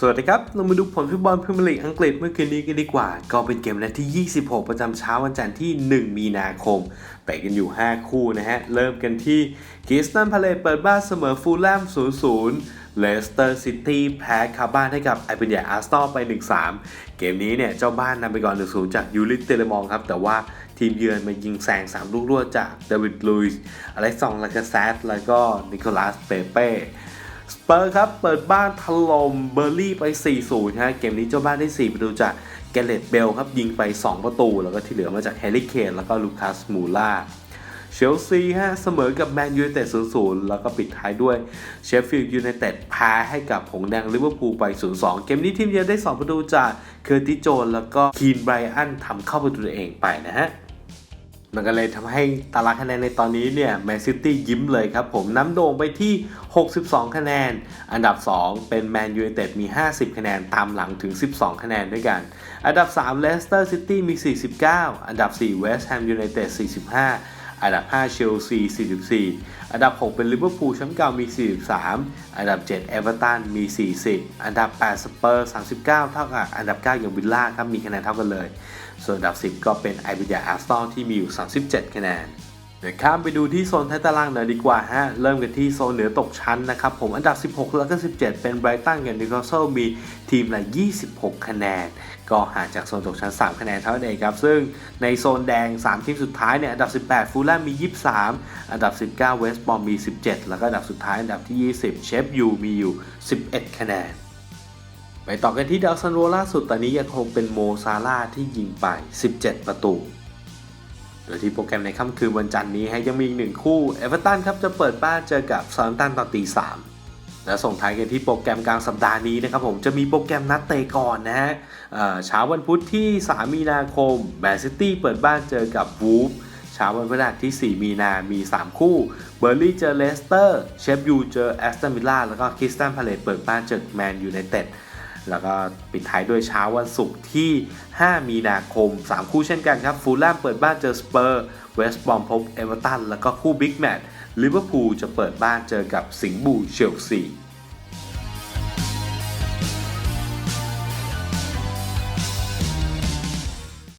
สวัสดีครับ เรามาดูผลฟุตบอลพรีเมียร์ลีกอังกฤษเมื่อคืนนี้กันดีกว่า ก็เป็นเกมนัดที่ 26 ประจำเช้าวันจันทร์ที่ 1 มีนาคมเตะกันอยู่ 5 คู่นะฮะ เริ่มกันที่กิสตันพาเลตเปิดบ้านเสมอฟูลแลม 0-0 เลสเตอร์ซิตี้แพ้คาบ้านให้กับไอเป็นใหญ่อาร์เซนอลไป 1-3 เกมนี้เนี่ย เจ้าบ้านนำไปก่อน 1-0 จากยูริสเตเลมองครับ แต่ว่าทีมเยือนมายิงแซง 3 ลูกรวดจากเดวิดลุยส์อเล็กซองลากาเซตแล้วก็นิโคลัสเปเป้ สเปอร์ครับ เปิดบ้านถล่มเบอร์ลี่ไป 4-0ฮะเกมนี้เจ้าบ้านได้ 4 ประตูจากแกเลตเบลครับ ยิงไป 2 ประตู แล้วก็ที่เหลือมาจากแฮร์รี่เคนแล้วก็ลูคัสมูล่าเชลซีฮะเสมอกับแมนยูไนเต็ด0-0 แล้วก็ปิดท้ายด้วยเชฟฟิลด์ยูไนเต็ดแพ้ให้กับหงส์แดงลิเวอร์พูลไป 0-2 เกมนี้ทีมเยือนได้ 2 ประตูจากเคอร์ติโจน แล้วก็คีนไบรอันทำเข้าประตูเองไปนะฮะ มันก็เลยทำให้ตารางคะแนนในตอนนี้เนี่ยแมนซิตี้ยิ้มเลยครับผมน้ำโด่งไปที่ 62 คะแนน อันดับ 2 เป็นแมนยูไนเต็ดมี 50 คะแนนตามหลังถึง 12 คะแนนด้วยกัน อันดับ3เลสเตอร์ซิตี้มี 49 อันดับ4เวสต์แฮมยูไนเต็ด45 อันดับ 5 เชลซี 44 อันดับ 6 เป็นลิเวอร์พูลแชมป์เก่ามี 43 อันดับ 7 เอเวอร์ตันมี 40 อันดับ 8 สเปอร์ 39 เท่ากับอันดับ 9 อย่างวิลล่าครับมีคะแนนเท่ากันเลย ส่วนอันดับ 10 ก็เป็นไอเบียอาร์ตตอลที่มีอยู่ 37 คะแนน เดี๋ยวข้ามไปดูที่โซนท้ายตารางหน่อยดีกว่าฮะ เริ่มกันที่โซนเหนือตกชั้นนะครับผม อันดับ 16 แล้วก็ 17 เป็นไบรตันกับนิวคาสเซิลมีทีมละ 26 คะแนน ก็ห่างจากโซนตกชั้น 3 คะแนนเท่านั้นเองครับ ซึ่งในโซนแดง 3 ทีมสุดท้ายเนี่ย อันดับ 18 ฟูลแลมมี 23 อันดับ 19 เวสต์บอมมี 17 แล้วก็อันดับสุดท้ายอันดับที่ 20 เชฟยูมีอยู่ 11 คะแนนไปต่อกันที่ดาวซันโวล่าสุดตอนนี้ยังคงเป็นโมซาร่าที่ยิงไป 17 ประตู โดยที่โปรแกรมในค่ำคืนวันจันทร์นี้ให้ยังมีอีกหนึ่งคู่เอเวอร์ตันครับจะเปิดบ้านเจอกับซาร์ตันตอนตีสามและส่งท้ายกันที่โปรแกรมกลางสัปดาห์นี้นะครับผมจะมีโปรแกรมนัดเตะก่อนนะฮะเช้าวันพุธที่ 3 มีนาคมแมนซิตี้เปิดบ้านเจอกับวูฟเช้าวันพฤหัสที่ 4 มีนา มี 3 คู่ เบอร์ลี่เจอเลสเตอร์ เชฟยูเจอแอสตันวิลล่า แล้วก็คริสตันพาเลตเปิดบ้านเจอแมนยูไนเต็ด แล้วก็ปิดท้ายด้วยเช้าวันศุกร์ที่ 5 มีนาคม 3 คู่เช่นกันครับ ฟูลแลมเปิดบ้านเจอสเปอร์ เวสต์บอมพบเอเวอร์ตัน แล้วก็คู่บิ๊กแมตช์ลิเวอร์พูลจะเปิดบ้านเจอกับสิงห์บูเชลซี